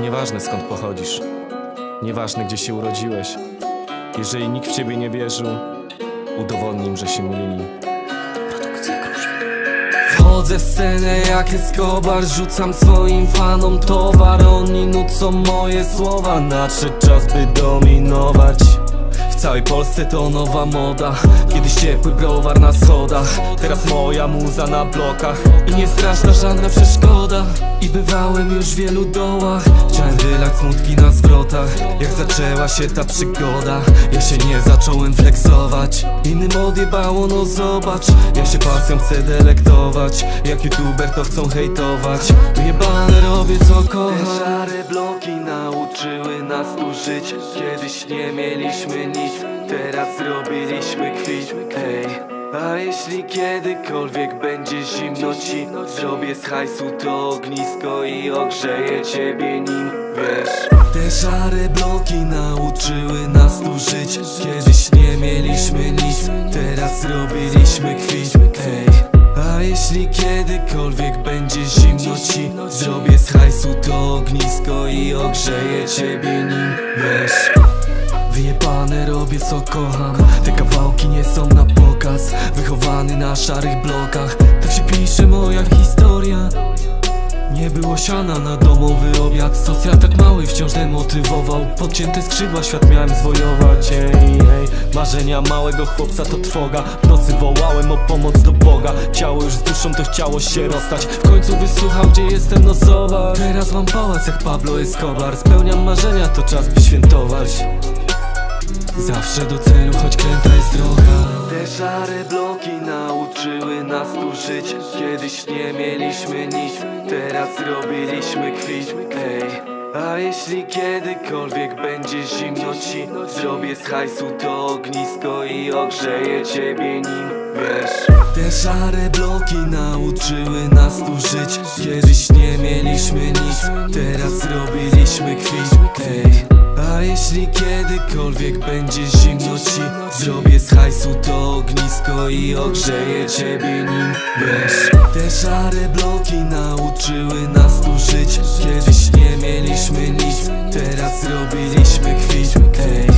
Nieważne skąd pochodzisz, nieważne gdzie się urodziłeś. Jeżeli nikt w ciebie nie wierzył, udowodnij że się mylili. Wchodzę w scenę jak Escobar Rzucam swoim fanom towar Oni nucą moje słowa Nadszedł czas by dominować całej Polsce to nowa moda. Kiedyś ciepły browar na schodach. Teraz moja muza na blokach. I nie straszna żadna przeszkoda. I bywałem już w wielu dołach. Chciałem wylać smutki na zwrotach. Jak zaczęła się ta przygoda? Ja się nie zacząłem flexować. Innym odjebało, no zobacz. Ja się pasją chcę delektować. Jak youtuber to chcą hejtować. Jebane robię co kocham Te szare bloki nauczyły nas tu żyć. Kiedyś nie mieliśmy nic Teraz zrobiliśmy kwit. Ej a jeśli kiedykolwiek będzie zimno ci Zrobię z hajsu to ognisko i ogrzeję ciebie nim Wiesz. Te szare bloki nauczyły nas tu żyć. Kiedyś nie mieliśmy nic Teraz zrobiliśmy kwit. Ej a jeśli kiedykolwiek będzie zimno ci Zrobię z hajsu to ognisko i ogrzeję ciebie nim. Wiesz Wyjebane robię co kocham. Te kawałki nie są na pokaz. Wychowany na szarych blokach. Tak się pisze moja historia. Nie było siana na domowy obiad. Socjal tak mały wciąż demotywował. Podcięte skrzydła świat miałem zwojować. Marzenia małego chłopca to trwoga. W nocy wołałem o pomoc do Boga. Ciało już z duszą to chciało się rozstać. W końcu wysłuchał gdzie jestem no zobacz. Teraz mam pałac jak Pablo Escobar. Spełniam marzenia to czas by świętować. Zawsze do celu, choć kręta jest droga. Te szare bloki nauczyły nas tu żyć. Kiedyś nie mieliśmy nic, teraz zrobiliśmy kwit. Ej a jeśli kiedykolwiek będzie zimno ci Zrobię z hajsu to ognisko i ogrzeję ciebie nim Wiesz. Te szare bloki nauczyły nas tu żyć. Kiedyś nie mieliśmy nic Teraz zrobiliśmy kwit Ej. A jeśli kiedykolwiek będzie zimno ci Zrobię z hajsu to ognisko i ogrzeję ciebie nim Wiesz. Te szare bloki nauczyły nas tu żyć. Nic Teraz zrobiliśmy kwit Ej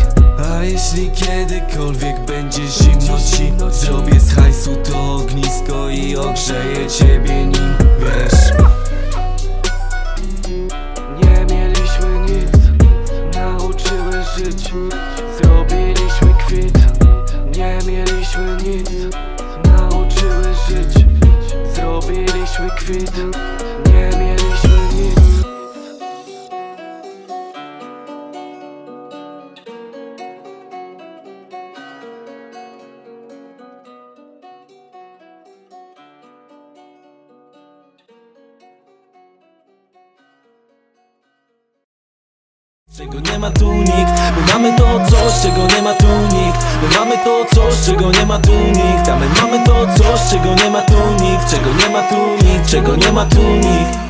a jeśli kiedykolwiek będzie zimno ci Zrobię z hajsu to ognisko i ogrzeję ciebie nim. Wiesz? Nie mieliśmy nic nauczyły żyć. Zrobiliśmy kwit Nie mieliśmy nic Nauczyły żyć. Zrobiliśmy kwit Czego nie ma tu nikt? My mamy to coś, czego nie ma tu nikt. My mamy to coś, czego nie ma tu nikt. A my mamy to coś, czego nie ma tu nikt. Czego nie ma tu nikt, czego nie ma tu nikt